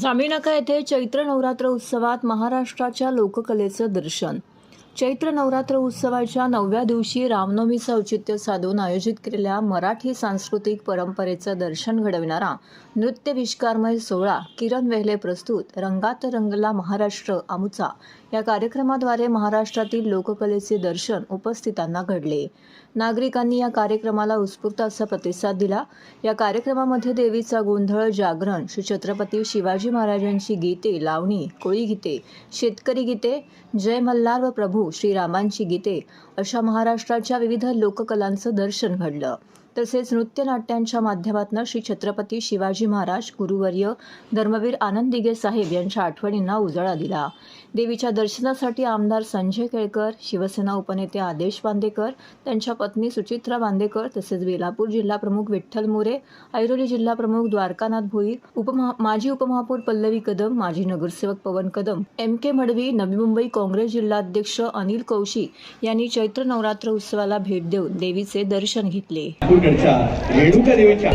जामिनाका येथे चैत्र नवरात्र उत्सवात महाराष्ट्राच्या लोककलेचं दर्शन? चैत्र नवरात्र उत्सवाच्या नवव्या दिवशी रामनवमीचं औचित्य साधून आयोजित केलेल्या मराठी सांस्कृतिक परंपरेचं दर्शन घडविणारा नृत्य विष्कारमय सोहळा किरण वेहले प्रस्तुत रंगात रंगला महाराष्ट्र आमुचा. या कार्यक्रमाद्वारे महाराष्ट्रातील लोककलेचे दर्शन उपस्थितांना घडले. नागरिकांनी या कार्यक्रमाला उत्स्फूर्त असा प्रतिसाद दिला. या कार्यक्रमामध्ये देवीचा गोंधळ जागरण श्री छत्रपती शिवाजी महाराजांची गीते लावणी कोळी गीते शेतकरी गीते जय मल्हार व प्रभू श्रीरामांची गीते अशा महाराष्ट्राच्या विविध लोककलांचं दर्शन घडलं. तसेच नृत्यनाट्यांच्या माध्यमातून श्री छत्रपती शिवाजी महाराज गुरुवर्य धर्मवीर आनंद दिघे साहेब यांच्या आठवणींना उजाळा दिला. देवीच्या दर्शनासाठी आमदार संजय केळकर शिवसेना उपनेते आदेश बांदेकर त्यांच्या पत्नी सुचित्रा बांदेकर तसेच बेलापूर जिल्हा प्रमुख विठ्ठल मोरे ऐरोली जिल्हा प्रमुख द्वारकानाथ भोईर उपमहा माजी उपमहापौर पल्लवी कदम माजी नगरसेवक पवन कदम एम के मडवी नवी मुंबई काँग्रेस जिल्हाध्यक्ष अनिल कौशी यांनी चैत्र नवरात्र उत्सवाला भेट देऊन देवीचे दर्शन घेतले. नागपूरकडच्या रेणुका देवीच्या.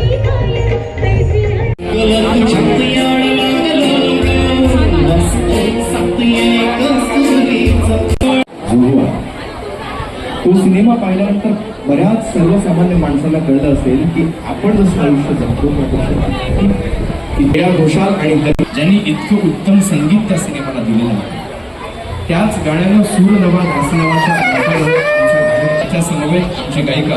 तो सिनेमा पाहिल्यानंतर बऱ्याच सर्वसामान्य माणसाला कळलं असेल की आपण जसं आयुष्य जगतो तसं घोषाल आणि हरी. ज्यांनी इतकं उत्तम संगीत त्या सिनेमाला दिलेलं आहे. त्याच गाण्यानं सूर नवा दास नावाच्या आमच्या समवेत आमची गायिका